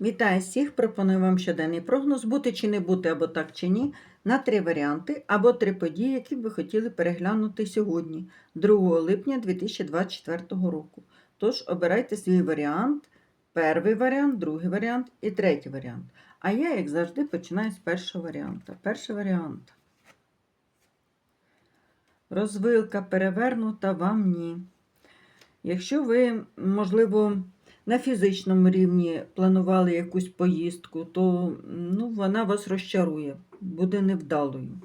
Вітаю всіх! Пропоную вам щоденний прогноз бути чи не бути, або так чи ні, на три варіанти або три події, які б ви хотіли переглянути сьогодні, 2 липня 2024 року. Тож обирайте свій варіант, перший варіант, другий варіант і третій варіант. А я, як завжди, починаю з першого варіанту. Перший варіант. Розвилка перевернута вам ні. Якщо ви, можливо, на фізичному рівні планували якусь поїздку, то ну, вона вас розчарує, буде невдалою.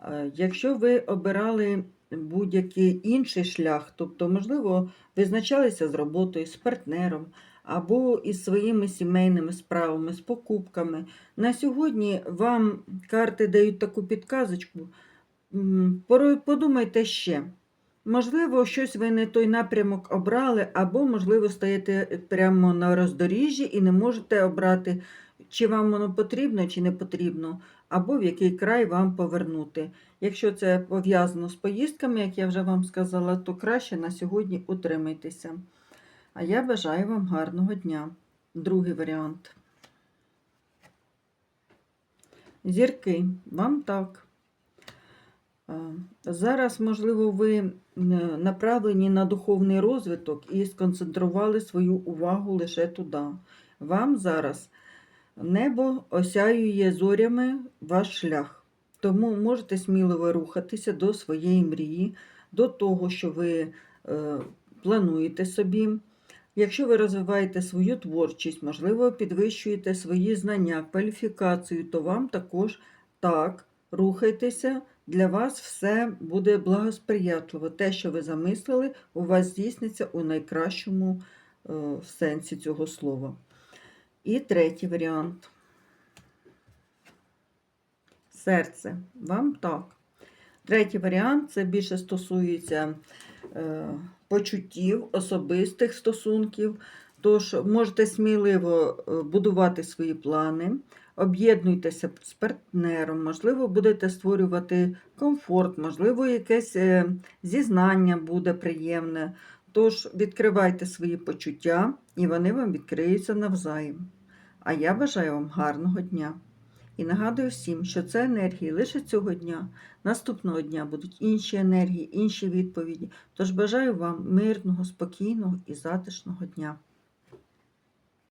Е, Якщо ви обирали будь-який інший шлях, тобто, можливо, визначалися з роботою, з партнером або із своїми сімейними справами, з покупками, на сьогодні вам карти дають таку підказочку. Подумайте ще. Можливо, щось ви не той напрямок обрали, або, можливо, стоїте прямо на роздоріжжі і не можете обрати, чи вам воно потрібно, чи не потрібно, або в який край вам повернути. Якщо це пов'язано з поїздками, як я вже вам сказала, то краще на сьогодні утримайтеся. А я бажаю вам гарного дня. Другий варіант. Зірки, вам так. Е, Зараз, можливо, ви направлені на духовний розвиток і сконцентрували свою увагу лише туди. Вам зараз небо осяює зорями ваш шлях. Тому можете сміливо рухатися до своєї мрії, до того, що ви е, плануєте собі. Якщо ви розвиваєте свою творчість, можливо, підвищуєте свої знання, кваліфікацію, то вам також так рухайтеся для вас все буде благосприятливо. Те, що ви замислили, у вас здійсниться у найкращому е, сенсі цього слова. І третій варіант. Серце. Вам так. Третій варіант це більше стосується е, почуттів, особистих стосунків. Тож можете сміливо е, будувати свої плани, об'єднуйтеся з партнером, можливо, будете створювати комфорт, можливо, якесь е, зізнання буде приємне. Тож відкривайте свої почуття, і вони вам відкриються навзаєм. А я бажаю вам гарного дня. І нагадую всім, що це енергії лише цього дня. Наступного дня будуть інші енергії, інші відповіді. Тож бажаю вам мирного, спокійного і затишного дня.